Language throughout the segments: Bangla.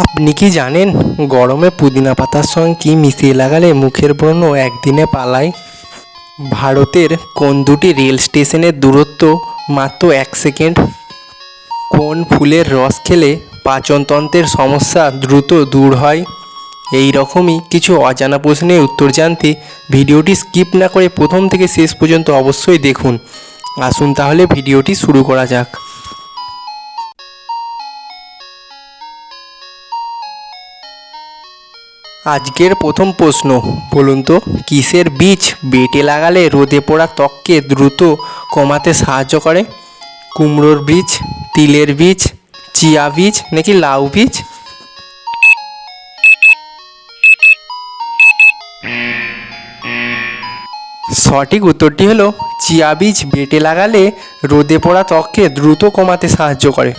আপনি কি জানেন গরমে পুদিনা পাতার সঙ্গে কি মিশিয়ে লাগালে মুখের ব্রণ একদিনে পালায়? ভারতের কোন দুটি রেল স্টেশনের দূরত্ব মাত্র এক সেকেন্ড? কোন ফুলের রস খেলে পাচনতন্ত্রের সমস্যা দ্রুত দূর হয়? এই রকমই কিছু অজানা প্রশ্নের উত্তর জানতে ভিডিওটি স্কিপ না করে প্রথম থেকে শেষ পর্যন্ত অবশ্যই দেখুন। আসুন তাহলে ভিডিওটি শুরু করা যাক। আজকের প্রথম প্রশ্ন, বলুন তো, কিসের বীজ বেটে লাগালে রোদে পোড়া ত্বককে দ্রুত কমাতে সাহায্য করে? কুমড়োর বীজ, তিলের বীজ, চিয়া বীজ নাকি লাউ বীজ? সঠিক উত্তরটি হলো, চিয়া বীজ বেটে লাগালে রোদে পোড়া ত্বককে দ্রুত কমাতে সাহায্য করে।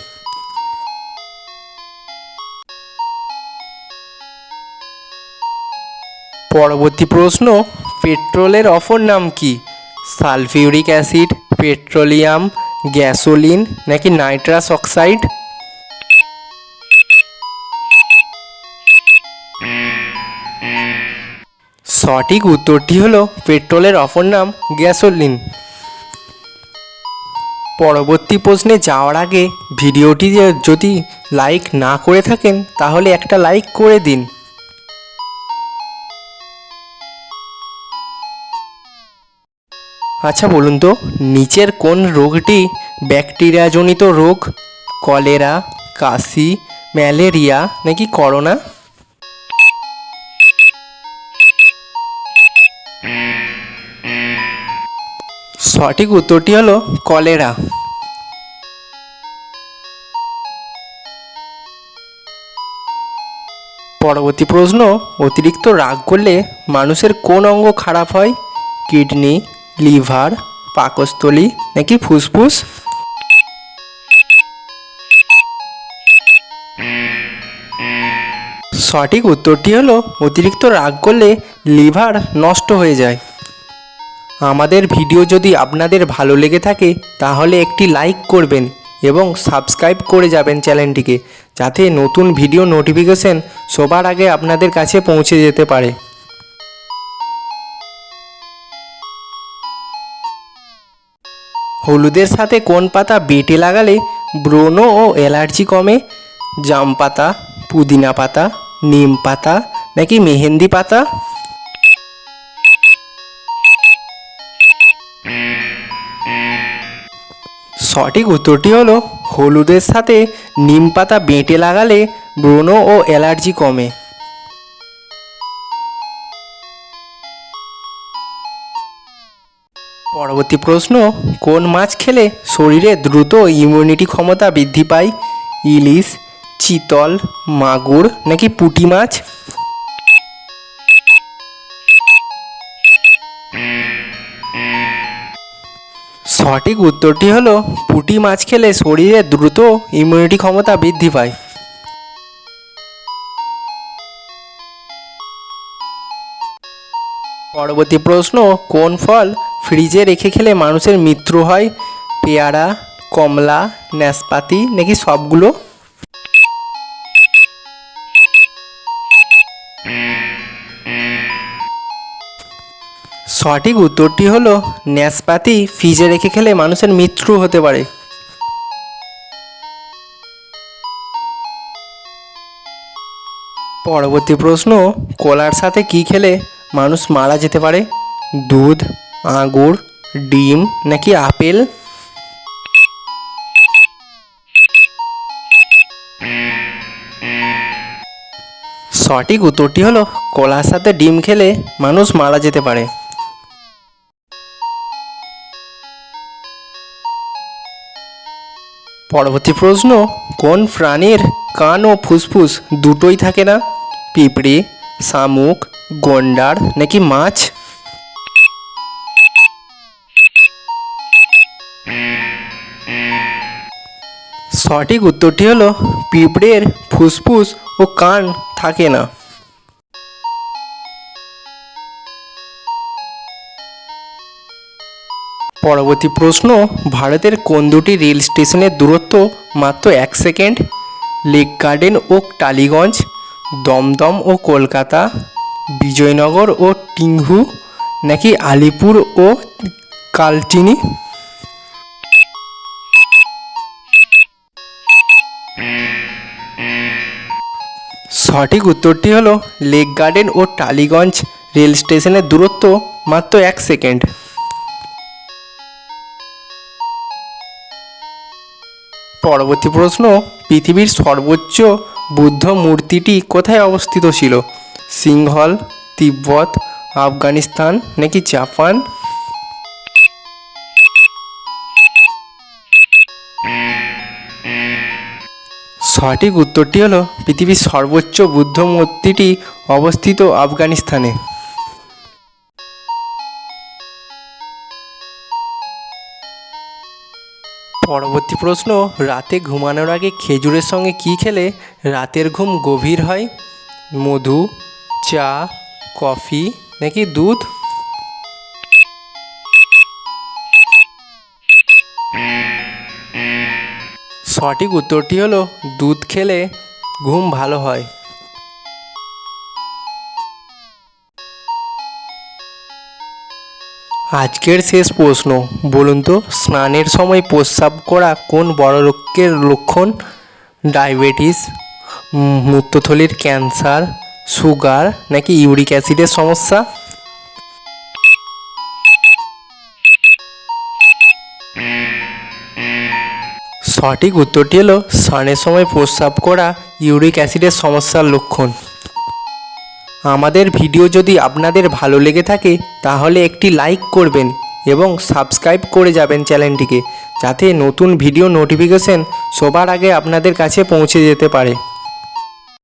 পরবর্তী প্রশ্ন, পেট্রোলের অপর নাম কি? সালফিউরিক অ্যাসিড, পেট্রোলিয়াম, গ্যাসোলিন নাকি নাইট্রাস অক্সাইড? সঠিক উত্তরটি হলো পেট্রোলের অপর নাম গ্যাসোলিন। পরবর্তী প্রশ্নে যাওয়ার আগে ভিডিওটি যদি লাইক না করে থাকেন, তাহলে একটা লাইক করে দিন। আচ্ছা বলুন তো, নিচের কোন রোগটি ব্যাকটেরিয়াজনিত রোগ? কলেরা, কাশি, ম্যালেরিয়া নাকি করোনা? সঠিক উত্তরটি হলো কলেরা। পরবর্তী প্রশ্ন, অতিরিক্ত রাগ করলে মানুষের কোন অঙ্গ খারাপ হয়? কিডনি লিভার, পাকস্থলী নাকি ফুসফুস? সঠিক উত্তরটি হলো, অতিরিক্ত রাগ করলে লিভার নষ্ট হয়ে যায়। আমাদের ভিডিও যদি আপনাদের ভালো লেগে থাকে, তাহলে একটি লাইক করবেন এবং সাবস্ক্রাইব করে যাবেন চ্যানেলটিকে, যাতে নতুন ভিডিও নোটিফিকেশন সবার আগে আপনাদের কাছে পৌঁছে যেতে পারে। হলুদের সাথে কোন পাতা বেটে লাগালে ব্রণ ও অ্যালার্জি কমে? জাম পাতা, পুদিনা পাতা, নিম পাতা নাকি মেহেন্দি পাতা? সঠিক উত্তরটি হলো হলুদের সাথে নিম পাতা বেটে লাগালে ব্রণ ও অ্যালার্জি কমে। পরবর্তী প্রশ্ন, কোন মাছ খেলে শরীরে দ্রুত ইমিউনিটি ক্ষমতা বৃদ্ধি পায়? ইলিশ, চিতল, মাগুর নাকি পুঁটি মাছ? সঠিক উত্তরটি হলো, পুঁটি মাছ খেলে শরীরে দ্রুত ইমিউনিটি ক্ষমতা বৃদ্ধি পায়। পরবর্তী প্রশ্ন, কোন ফল ফ্রিজে রেখে খেলে মানুষের মৃত্যু হয়। পেয়ারা, কমলা নাশপাতি নাকি সবগুলো? সঠিক উত্তরটি হলো নাশপাতি ফ্রিজে রেখে খেলে মানুষের মৃত্যু হতে পারে। পরবর্তী প্রশ্ন, কলার সাথে কি খেলে মানুষ মারা যেতে পারে? দুধ আঙুর ডিম, নাকি আপেল? সঠিক উত্তরটি হলো, কলার সাথে ডিম খেলে মানুষ মারা যেতে পারে। পরবর্তী প্রশ্ন, কোন প্রাণীর কান ও ফুসফুস দুটোই থাকে না? পিঁপড়ে, শামুক, গন্ডার, নাকি মাছ? সঠিক উত্তরটি হলো, পিঁপড়ের ফুসফুস ও কান থাকে না। পরবর্তী প্রশ্ন, ভারতের কোন দুটি রেল স্টেশনের দূরত্ব মাত্র এক সেকেন্ড? লেক গার্ডেন ও টালিগঞ্জ, দমদম ও কলকাতা, বিজয়নগর ও টিংহু, নাকি আলিপুর ও কালচিনি? সঠিক উত্তরটি হলো লেক গার্ডেন ও টালিগঞ্জ রেল স্টেশনের দূরত্ব মাত্র এক সেকেন্ড। পরবর্তী প্রশ্ন, পৃথিবীর সর্বোচ্চ বুদ্ধ মূর্তিটি কোথায় অবস্থিত ছিল? সিংহল, তিব্বত, আফগানিস্তান নাকি জাপান? সঠিক উত্তরটি হলো পৃথিবীর সর্বোচ্চ বুদ্ধ মূর্তিটি অবস্থিত আফগানিস্তানে। পরবর্তী প্রশ্ন, রাতে ঘুমানোর আগে খেজুরের সঙ্গে কি খেলে রাতের ঘুম গভীর হয়? মধু, চা, কফি নাকি দুধ? সঠিক উত্তরটি হলো দুধ খেলে ঘুম ভালো হয়। আজকের শেষ প্রশ্ন, বলুন তো, স্নানের সময় প্রস্রাব করা কোন বড় রোগের লক্ষণ? ডায়াবেটিস মূত্রথলির ক্যান্সার, সুগার, নাকি ইউরিক অ্যাসিডের সমস্যা? সঠিক উত্তরটি হলো স্নানের সময় প্রস্রাব করা ইউরিক অ্যাসিডের সমস্যার লক্ষণ। আমাদের ভিডিও যদি আপনাদের ভালো লেগে থাকে, তাহলে একটি লাইক করবেন এবং সাবস্ক্রাইব করে যাবেন চ্যানেলটিকে, যাতে নতুন ভিডিও নোটিফিকেশন সবার আগে আপনাদের কাছে পৌঁছে যেতে পারে।